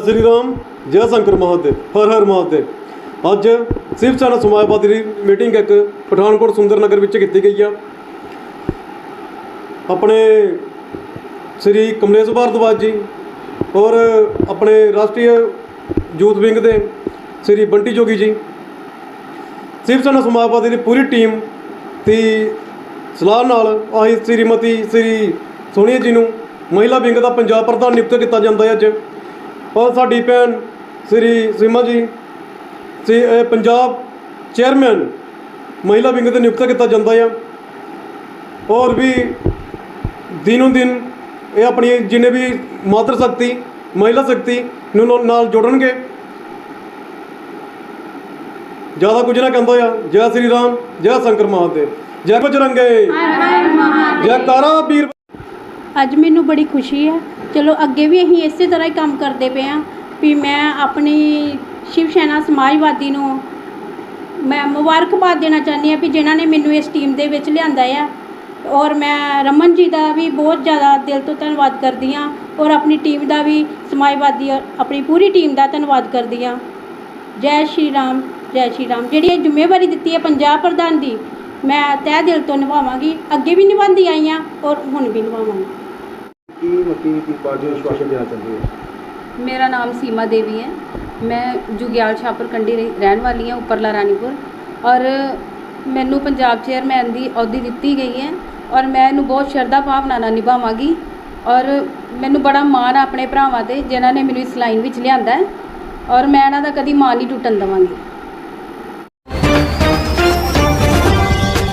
ਜੈ ਸ੍ਰੀ ਰਾਮ ਜੈ ਸ਼ੰਕਰ ਮਹਾਦੇਵ, ਹਰ ਹਰ ਮਹਾਦੇਵ। ਅੱਜ ਸਿਵ ਸੈਨਾ ਸਮਾਜਵਾਦੀ ਦੀ ਮੀਟਿੰਗ ਇੱਕ ਪਠਾਨਕੋਟ ਸੁੰਦਰ ਨਗਰ ਵਿੱਚ ਕੀਤੀ ਗਈ ਆ। ਆਪਣੇ ਸ੍ਰੀ ਕਮਲੇਸ਼ ਭਾਰਦਵਾਜ ਜੀ ਔਰ ਆਪਣੇ ਰਾਸ਼ਟਰੀ ਯੂਥ ਵਿੰਗ ਦੇ ਸ੍ਰੀ ਬੰਟੀ ਜੋਗੀ ਜੀ। ਸਿਵ ਸੈਨਾ ਸਮਾਜਵਾਦੀ ਦੀ ਪੂਰੀ ਟੀਮ ਦੀ ਸਲਾਹ ਨਾਲ ਆਹੀ ਸ੍ਰੀਮਤੀ ਸ੍ਰੀ ਸੋਨੀਆ ਜੀ ਨੂੰ ਮਹਿਲਾ ਵਿੰਗ ਦਾ ਪੰਜਾਬ ਪ੍ਰਧਾਨ ਨਿਯੁਕਤ ਕੀਤਾ ਜਾਂਦਾ ਹੈ ਅੱਜ। ਔਰ ਸਾਡੀ ਭੈਣ ਸ੍ਰੀ ਸੀਮਾ ਜੀ ਸੀ ਇਹ ਪੰਜਾਬ ਚੇਅਰਮੈਨ ਮਹਿਲਾ ਵਿੰਗ ਤੇ ਨਿਯੁਕਤ ਕੀਤਾ ਜਾਂਦਾ ਹੈ ਔਰ ਵੀ ਦਿਨੋਂ ਦਿਨ ਇਹ ਆਪਣੀ ਜਿੰਨੇ ਵੀ ਮਾਤਰ ਸ਼ਕਤੀ ਮਹਿਲਾ ਸ਼ਕਤੀ ਨੂੰ ਨਾਲ- ਨਾਲ ਜੋੜਨਗੇ। ਜ਼ਿਆਦਾ ਕੁਝ ਨਾ ਕਹਿੰਦਾ ਆ ਜੈ ਸ੍ਰੀ ਰਾਮ ਜੈ ਸ਼ੰਕਰ ਮਹਾਦੇਵ ਜੈ ਬਜਰੰਗੇ। ਜੈ ਕਾਰਾ ਵੀਰ। ਅੱਜ ਮੈਨੂੰ ਬੜੀ ਖੁਸ਼ੀ ਹੈ ਚਲੋ ਅੱਗੇ ਵੀ ਅਸੀਂ ਇਸੇ ਤਰ੍ਹਾਂ ਹੀ ਕੰਮ ਕਰਦੇ ਪਏ ਹਾਂ ਵੀ ਮੈਂ ਆਪਣੀ ਸ਼ਿਵ ਸੈਨਾ ਸਮਾਜਵਾਦੀ ਨੂੰ ਮੈਂ ਮੁਬਾਰਕਬਾਦ ਦੇਣਾ ਚਾਹੁੰਦੀ ਹਾਂ ਵੀ ਜਿਨ੍ਹਾਂ ਨੇ ਮੈਨੂੰ ਇਸ ਟੀਮ ਦੇ ਵਿੱਚ ਲਿਆਂਦਾ ਆ। ਔਰ ਮੈਂ ਰਮਨ ਜੀ ਦਾ ਵੀ ਬਹੁਤ ਜ਼ਿਆਦਾ ਦਿਲ ਤੋਂ ਧੰਨਵਾਦ ਕਰਦੀ ਹਾਂ ਔਰ ਆਪਣੀ ਟੀਮ ਦਾ ਵੀ ਸਮਾਜਵਾਦੀ ਔਰ ਆਪਣੀ ਪੂਰੀ ਟੀਮ ਦਾ ਧੰਨਵਾਦ ਕਰਦੀ ਹਾਂ। ਜੈ ਸ਼੍ਰੀ ਰਾਮ, ਜੈ ਸ਼੍ਰੀ ਰਾਮ। ਜਿਹੜੀ ਇਹ ਜ਼ਿੰਮੇਵਾਰੀ ਦਿੱਤੀ ਹੈ ਪੰਜਾਬ ਪ੍ਰਧਾਨ ਦੀ, ਮੈਂ ਤਹਿ ਦਿਲ ਤੋਂ ਨਿਭਾਵਾਂਗੀ। ਅੱਗੇ ਵੀ ਨਿਭਾਉਂਦੀ ਆਈ ਹਾਂ ਔਰ ਹੁਣ ਵੀ ਨਿਭਾਵਾਂਗੀ। ਕੀ ਮੱਕੀ ਦੀ ਪਾਰਟੀ ਨੂੰ ਵਿਸ਼ਵਾਸ ਦੇਣਾ ਚਾਹੁੰਦੇ ਹੋ? ਮੇਰਾ ਨਾਮ ਸੀਮਾ ਦੇਵੀ ਹੈ। ਮੈਂ ਜੁਗਿਆਲ ਛਾਪਰ ਕੰਡੀ ਰਹਿ- ਰਹਿਣ ਵਾਲੀ ਹਾਂ, ਉੱਪਰਲਾ ਰਾਣੀਪੁਰ। ਔਰ ਮੈਨੂੰ ਪੰਜਾਬ ਚੇਅਰਮੈਨ ਦੀ ਅਹੁਦੀ ਦਿੱਤੀ ਗਈ ਹੈ ਔਰ ਮੈਂ ਇਹਨੂੰ ਬਹੁਤ ਸ਼ਰਧਾ ਭਾਵਨਾ ਨਾਲ ਨਿਭਾਵਾਂਗੀ। ਔਰ ਮੈਨੂੰ ਬੜਾ ਮਾਣ ਆ ਆਪਣੇ ਭਰਾਵਾਂ ਤੇ, ਜਿਨ੍ਹਾਂ ਨੇ ਮੈਨੂੰ ਇਸ ਲਾਈਨ ਵਿੱਚ ਲਿਆਂਦਾ ਹੈ। ਔਰ ਮੈਂ ਇਹਨਾਂ ਦਾ ਕਦੀ ਮਾਣ ਨਹੀਂ ਟੁੱਟਣ ਦੇਵਾਂਗੀ।